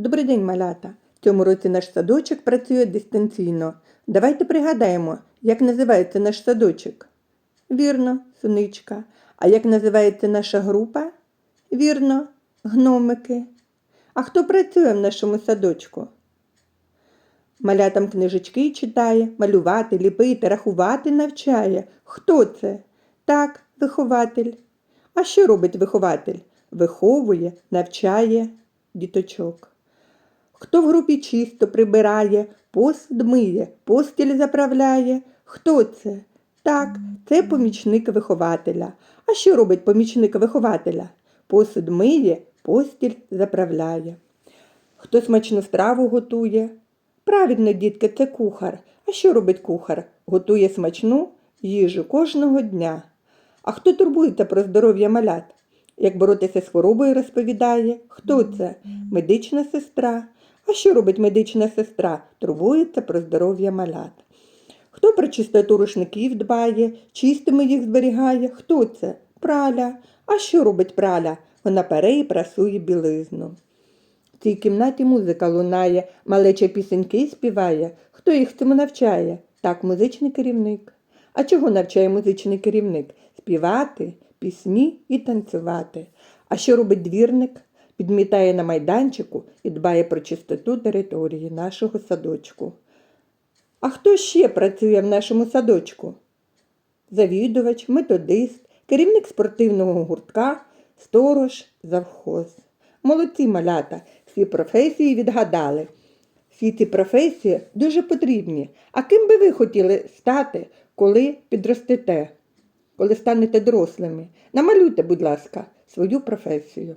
Добрий день, малята! В цьому році наш садочок працює дистанційно. Давайте пригадаємо, як називається наш садочок. Вірно, суничка. А як називається наша група? Вірно, гномики. А хто працює в нашому садочку? Малятам книжечки читає, малювати, ліпити, рахувати навчає. Хто це? Так, вихователь. А що робить вихователь? Виховує, навчає діточок. Хто в групі чисто прибирає, посуд миє, постіль заправляє? Хто це? Так, це помічник вихователя. А що робить помічник вихователя? Посуд миє, постіль заправляє. Хто смачну страву готує? Правильно, дітки, це кухар. А що робить кухар? Готує смачну їжу кожного дня. А хто турбується про здоров'я малят? Як боротися з хворобою розповідає, хто це? Медична сестра. А що робить медична сестра? Турбується про здоров'я малят. Хто про чистоту рушників дбає, чистими їх зберігає? Хто це? Праля. А що робить праля? Вона пере і прасує білизну. В цій кімнаті музика лунає, малеча пісеньки співає. Хто їх цьому навчає? Так, музичний керівник. А чого навчає музичний керівник? Співати, пісні і танцювати. А що робить двірник? Підмітає на майданчику і дбає про чистоту території нашого садочку. А хто ще працює в нашому садочку? Завідувач, методист, керівник спортивного гуртка, сторож, завхоз. Молодці малята, всі професії відгадали. Всі ці професії дуже потрібні. А ким би ви хотіли стати, коли підростете, коли станете дорослими? Намалюйте, будь ласка, свою професію.